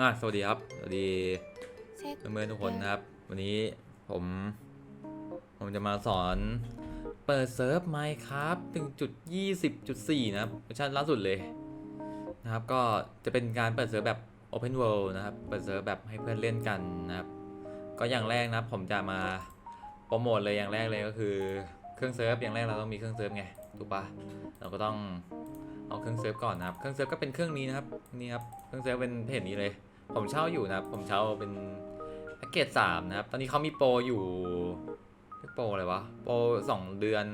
อะสวัสดีครับ สวัสดีเช็คเพื่อนๆทุกคนนะครับ วันนี้ผม ผมจะมาสอนเปิดเซิร์ฟ Minecraft ถึงจุด20.4นะครับเวอร์ชันล่าสุดเลยนะครับ ก็จะเป็นการเปิดเซิร์ฟแบบ Open World นะครับ เปิดเซิร์ฟแบบให้เพื่อนเล่นกันนะครับ ก็อย่างแรกนะครับผมจะมาโปรโมทเลยอย่างแรกเลยก็คือเครื่องเซิร์ฟอย่างแรกเราต้องมีเครื่องเซิร์ฟไงถูกปะเราก็ต้องเอาเครื่องเซิร์ฟก่อนนะครับ เครื่องเซิร์ฟก็เป็นเครื่องนี้นะครับ นี่ครับ เครื่องเซิร์ฟเป็นเพจนี้เลย ผมเช่าอยู่นะครับ ผมเช่าเป็นแพ็กเกจสามนะครับ ตอนนี้เขามีโปรอยู่โปรอะไรวะ โปรสองเดือน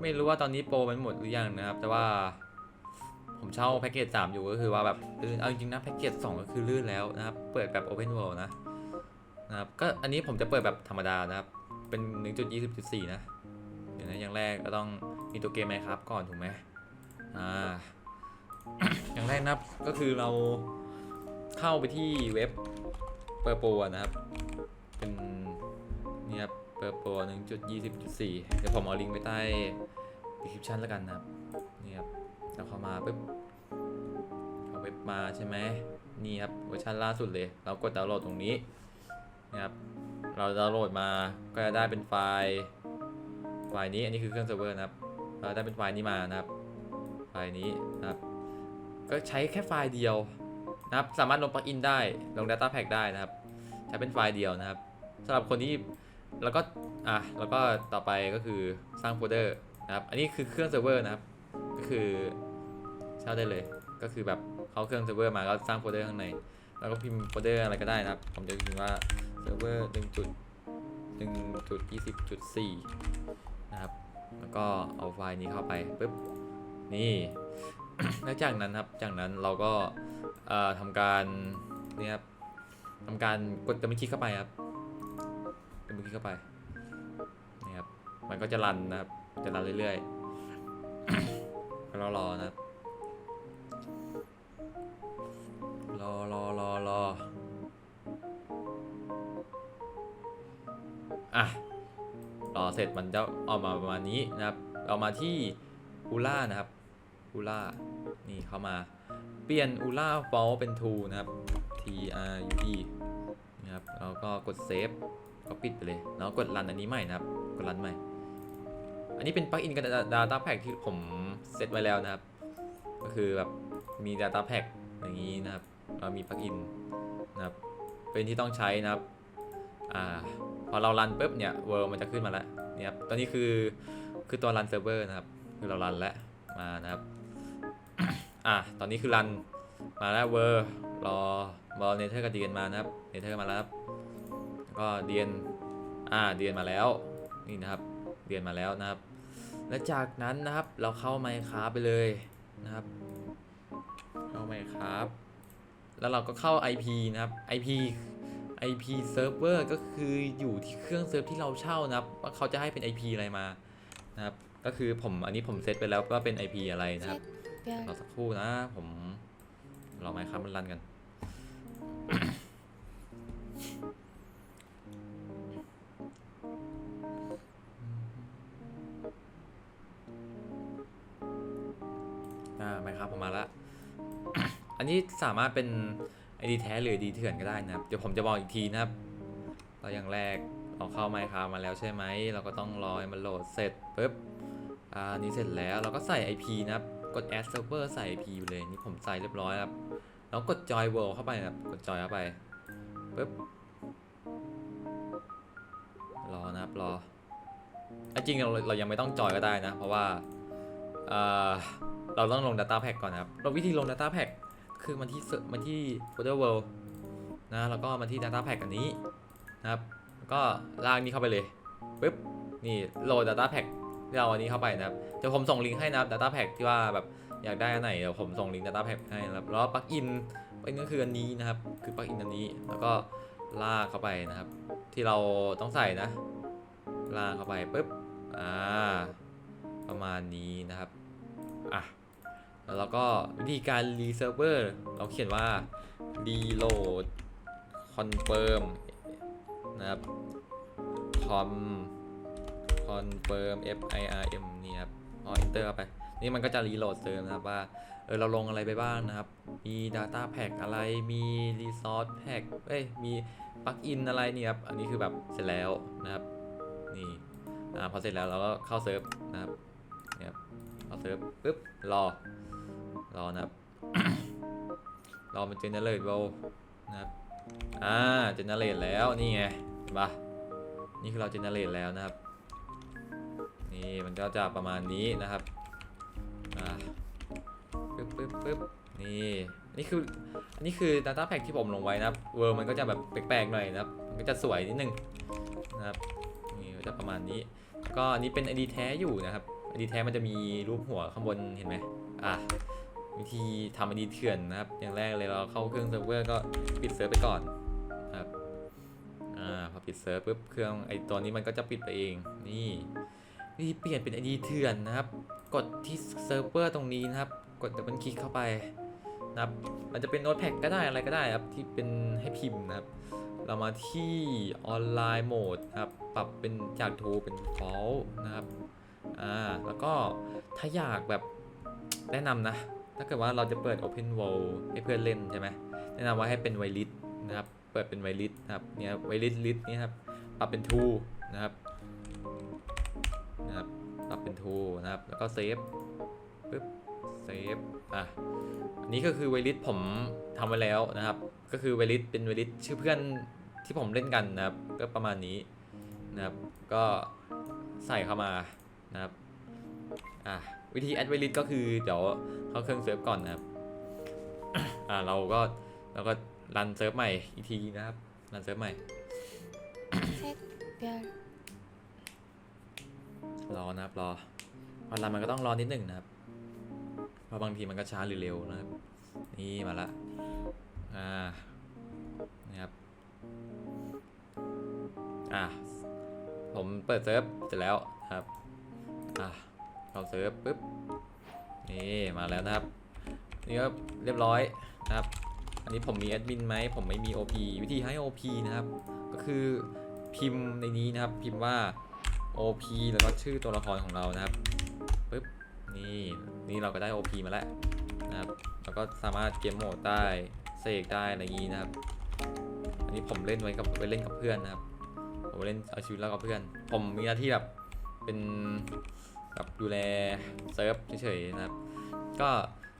ไม่รู้ว่าตอนนี้โปรมันหมดหรือยังนะครับ แต่ว่าผมเช่าแพ็กเกจสามอยู่ก็คือว่าแบบลื่นเอาจริงๆนะแพ็กเกจสองก็คือลื่นแล้วนะครับ เปิดแบบ Open World นะนะครับ ก็อันนี้ผมจะเปิดแบบธรรมดานะครับ เป็น 1.20.4 นะเดี๋ยวนะอย่างแรกก็ต้องมีตัวเกมไหมครับก่อนถูกไหมอ่าอย่างแรกนะก็คือเรา เข้าไปที่เว็บเปิดโปรนะครับ เป็นนี่ครับเปิดโปร1.20.4เดี๋ยวผมเอาลิงก์ไว้ใต้ description แล้วกันนะครับนี่ครับเราเข้ามาปุ๊บเอาเว็บมาใช่ไหมนี่ครับเวอร์ชันล่าสุดเลย เรากดดาวน์โหลดตรงนี้นะครับเราดาวน์โหลดมาก็จะได้เป็นไฟล์ไฟล์นี้อันนี้คือเครื่องเซิร์ฟเวอร์นะครับเราได้เป็นไฟล์นี้มานะครับไฟล์นี้นะครับ ก็ใช้แค่ไฟล์เดียว นะครับสามารถลงปลั๊กอินได้ลง Data Pack ได้นะครับ ใช้เป็นไฟล์เดียวนะครับสำหรับคนที่แล้วก็อะแล้วก็ต่อไปก็คือสร้างโฟลเดอร์นะครับอันนี้คือเครื่องเซิร์ฟเวอร์นะครับก็คือเช่าได้เลยก็คือแบบเขาเครื่องเซิร์ฟเวอร์มาก็สร้างโฟลเดอร์ข้างใน แล้วก็พิมพ์โฟลเดอร์อะไรก็ได้นะครับ ผมจะพิมพ์ว่าเซิร์ฟเวอร์หนึ่งจุดหนึ่งจุดยี่สิบจุดสี่นะครับแล้วก็เอาไฟล์นี้เข้าไปปุ๊บนี่แล้วจากนั้นครับจากนั้นเราก็ ทำการนี่ครับทำการกดดับเบิคลิกเข้าไปครับดับเบิคลิกเข้าไปนี่ครับมันก็จะรันนะครับจะรันเรื่อยๆก็รอรอนะครับรอรอรอรออะรอเสร็จมันจะออกมาประมาณนี้นะครับ เอามาที่อูล่านะครับอูล่านี่เข้ามา เปลี่ยนอูล่าฟอลเป็น t ูนะครับ T R U E นะครับแล้วก็กดเซฟก็ปิดไปเลย แล้วกดรันอันนี้ใหม่นะครับ กดรันใหม่ อันนี้เป็นปลั๊กอินกับ Data Pack ที่ผมเซตไว้แล้วนะครับ ก็คือแบบมี Data Pack อย่างนี้นะครับเรามีปลั๊กอินนะครับ เป็นที่ต้องใช้นะครับ อ่า พอเรารันปุ๊บเนี่ยเวิร์มันจะขึ้นมาแล้วเนี่ยครับตอนนี้คือคือตัวรันเซิร์ฟเวอร์นะครับ คือเรารันแล้วมานะครับ อะตอนนี้คือรันมาแล้วเวอร์รอรอเนเธอร์กับเดียนมานะครับเนเธอร์มาแล้วครับแล้วก็เดียนอ่าเดียนมาแล้วนี่นะครับเดียนมาแล้วนะครับ และจากนั้นนะครับเราเข้าไมค์คราไปเลยนะครับ เข้าไมค์คราแล้วเราก็เข้า IP นะครับ IP IP server ก็คืออยู่ที่เครื่องเซิร์ฟที่เราเช่านะครับว่าเขาจะให้เป็น IP อะไรมานะครับก็คือผมอันนี้ผมเซตไปแล้วว่าเป็น IP อะไรนะครับ รอสักครู่นะ ผมรอไมครับมันรันกัน อ่าไมครับผมมาละ อันนี้สามารถเป็น ID แท้หรือ ID เถื่อนก็ได้นะครับ เดี๋ยวผมจะบอกอีกทีนะครับเราอย่างแรกเราเข้าไมค์ครับมาแล้วใช่ไหม เราก็ต้องรอให้มันโหลดเสร็จปุ๊บ อ่าอันนี้เสร็จแล้วเราก็ใส่ IP นะครับ กด add server ใส่ IP อยู่เลยนี่ผมใส่เรียบร้อยครับ แล้วกด join world เข้าไปครับ กด join เข้าไปปุ๊บรอนะครับรออจริงเราเรายังไม่ต้องจอยก็ได้นะ เพราะว่าอ่าเราต้องลง data pack ก่อนนะครับเราวิธีลง data pack คือมันที่มันที่ folder world นะแล้วก็มาที่ data pack อันนี้นะครับ ก็ลากนี้เข้าไปเลยปุ๊บนี่โหลด data pack ที่เราอันนี้เข้าไปนะครับเดี๋ยวผมส่งลิงก์ให้นะครับ data pack ที่ว่าแบบอยากได้อันไหนเดี๋ยวผมส่งลิงก์ data pack ให้นะครับแล้วปลั๊กอินปลั๊กอินก็คืออันนี้นะครับ คือปลั๊กอินอันนี้แล้วก็ลากเข้าไปนะครับ ที่เราต้องใส่นะ ลากเข้าไปปุ๊บอ่าประมาณนี้นะครับอะแล้วเราก็วิธีการรีเซิร์ฟเวอร์เราเขียนว่า reload confirm นะครับ com confirm f i r m นี่ครับพอ enter ไป นี่มันก็จะรีโหลดเซิร์ฟนะครับว่า เออ เราลงอะไรไปบ้างนะครับ มี Data Pack อะไร มี Resource Pack เอ้ย มีปลั๊กอินอะไรเนี่ยครับ อันนี้คือแบบเสร็จแล้วนะครับ นี่ อ่า พอเสร็จแล้วเราก็เข้าเซิร์ฟนะครับเนี่ยครับเข้าเซิร์ฟปุ๊บ รอ รอนะครับ รอมันเจเนเรตเวลนะครับ อ่า เจเนเรตแล้ว นี่ไงเห็นปะนี่คือเราเจเนเรตแล้วนะครับ นี่มันก็จะประมาณนี้นะครับปึ๊บปึ๊บปึ๊บนี่นี่คืออันนี้คือ Data Pack ที่ผมลงไว้นะครับเวอร์มันก็จะแบบแปลกๆหน่อยนะครับมันก็จะสวยนิดนึงนะครับนี่จะประมาณนี้ ก็อันนี้เป็น ID แท้อยู่นะครับ ID แท้มันจะมีรูปหัวข้างบนเห็นไหมอะวิธีทำ ID เถื่อนนะครับ อย่างแรกเลยเราเข้าเครื่องเซิร์ฟเวอร์ก็ปิดเซิร์ฟไปก่อนครับอ่าพอปิดเซิร์ฟปุ๊บเครื่องไอตัวนี้มันก็จะปิดไปเองนี่ วิธีเปลี่ยนเป็น ID เถื่อนนะครับ กดที่เซิร์ฟเวอร์ตรงนี้นะครับ กดดับเบิลคลิกเข้าไปนะครับ มันจะเป็นโน้ตแพ็กก็ได้อะไรก็ได้ครับที่เป็นให้พิมพ์นะครับ เรามาที่ออนไลน์โหมดนะครับ ปรับเป็นจาก True เป็น False นะครับ อ่า แล้วก็ถ้าอยากแบบแนะนำนะ ถ้าเกิดว่าเราจะเปิด Open World ให้เพื่อนเล่นใช่ไหมแนะนำว่าให้เป็นไวลิสนะครับ เปิดเป็นไวลิสนะครับ เนี่ยไวลิสลิสนี่ครับ ปรับเป็น True นะครับนะครับ ปรับเป็น True นะครับ แล้วก็เซฟปึ๊บเซฟอะอันนี้ก็คือไวลิสผมทำไว้แล้วนะครับ ก็คือไวลิสเป็นไวลิสชื่อเพื่อนที่ผมเล่นกันนะครับ ก็ประมาณนี้นะครับ ก็ใส่เข้ามานะครับอะวิธีแอดไวลิสก็คือเดี๋ยวเข้าเครื่องเซิร์ฟก่อนนะครับอ่าเราก็เราก็รันเซิร์ฟใหม่อีกทีนะครับรันเซิร์ฟใหม่ รอนะครับรอพอรันมันก็ต้องรอนิดหนึ่งนะครับ เพราะบางทีมันก็ช้าหรือเร็วนะครับ นี่มาละ อ่านี่ครับ อ่าผมเปิดเซิร์ฟเสร็จแล้วครับ อ่าเข้าเซิร์ฟปุ๊บ นี่มาแล้วนะครับ นี่ก็เรียบร้อยนะครับ อันนี้ผมมีแอดมินไหม ผมไม่มี OP วิธีให้ OP นะครับ ก็คือพิมพ์ในนี้นะครับ พิมพ์ว่า OP แล้วก็ชื่อตัวละครของเรานะครับปึ๊บนี่นี่เราก็ได้ OP มาแล้วนะครับแล้วก็สามารถเกมโหมดได้เสกได้อะไรอย่างนี้นะครับ อันนี้ผมเล่นไว้กับไปเล่นกับเพื่อนนะครับผมเล่นเอาชีวิตรอดกับเพื่อน ผมมีหน้าที่แบบเป็นแบบดูแลเซิร์ฟเฉยๆนะครับ ก็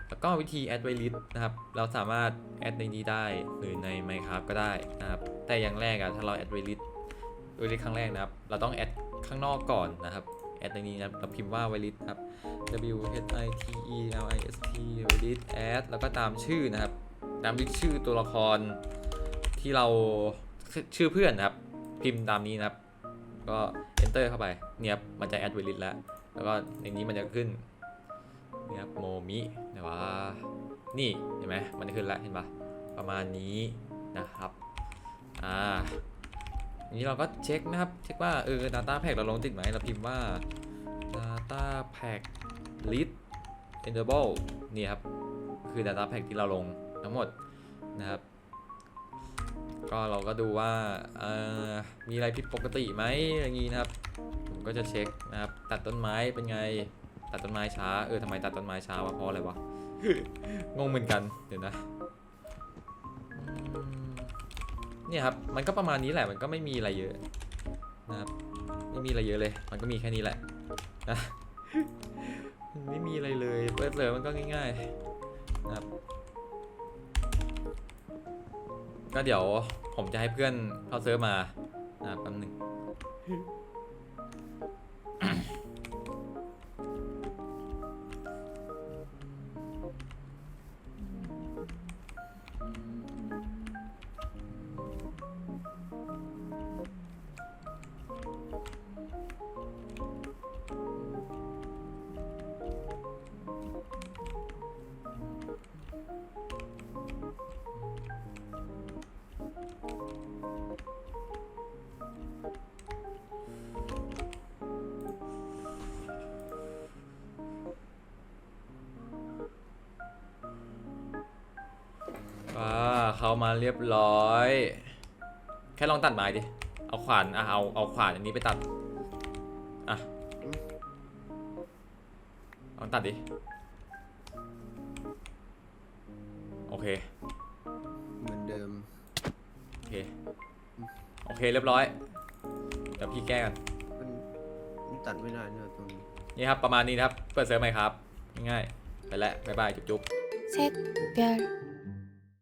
แล้วก็วิธีแอดไวลิสนะครับ เราสามารถแอดในนี้ได้หรือใน Minecraft ก็ได้นะครับ แต่อย่างแรกอะถ้าเราแอดไวลิสไวลิสครั้งแรกนะครับ เราต้องแอด ข้างนอกก่อนนะครับ แอดในนี้นะเราพิมพ์ว่าไวลิสครับ W H I T E L I S T ไวลิสแอดแล้วก็ตามชื่อนะครับ ตามด้วยชื่อตัวละครที่เราชื่อเพื่อนนะครับ พิมพ์ตามนี้นะครับ ก็ enter เข้าไป เนี่ยครับมันจะแอดไวลิสแล้ว แล้วก็ในนี้มันจะขึ้นเนี่ยครับโมมิแต่ว่านี่เห็นไหมมันขึ้นแล้วเห็นปะประมาณนี้นะครับ อ่า นี้เราก็เช็คนะครับ เช็คว่าเออ data pack เราลงติดไหมเราพิมพ์ว่า data pack list enable นี่ครับ คือ data pack ที่เราลงทั้งหมดนะครับ ก็เราก็ดูว่าเออมีอะไรผิดปกติไหมอย่างนี้นะครับ ผมก็จะเช็คนะครับ ตัดต้นไม้เป็นไง ตัดต้นไม้ช้า เออทำไมตัดต้นไม้ช้าวะเพราะอะไรวะ งงเหมือนกัน เดี๋ยวนะ เนี่ยครับ มันก็ประมาณนี้แหละ มันก็ไม่มีอะไรเยอะนะครับ ไม่มีอะไรเยอะเลย มันก็มีแค่นี้แหละนะมันไม่มีอะไรเลยเปิดเลยมันก็ง่ายๆนะครับ ก็เดี๋ยวผมจะให้เพื่อนเข้าเซิร์ฟมานะครับแป๊บนึง เขามาเรียบร้อย แค่ลองตัดไม้ดิ เอาขวานอะเอาเอาขวานอันนี้ไปตัด อะลองตัดดิเค เหมือนเดิม โอเค โอเคเรียบร้อย เดี๋ยวพี่แก้กัน มันมันตัดไม่ได้เนี่ยตรงนี้ นี่ครับ ประมาณนี้นะครับ เปิดเซิร์ฟไหมครับ ง่ายๆไปแล้วบ๊ายบาย จุ๊บๆ 셋 별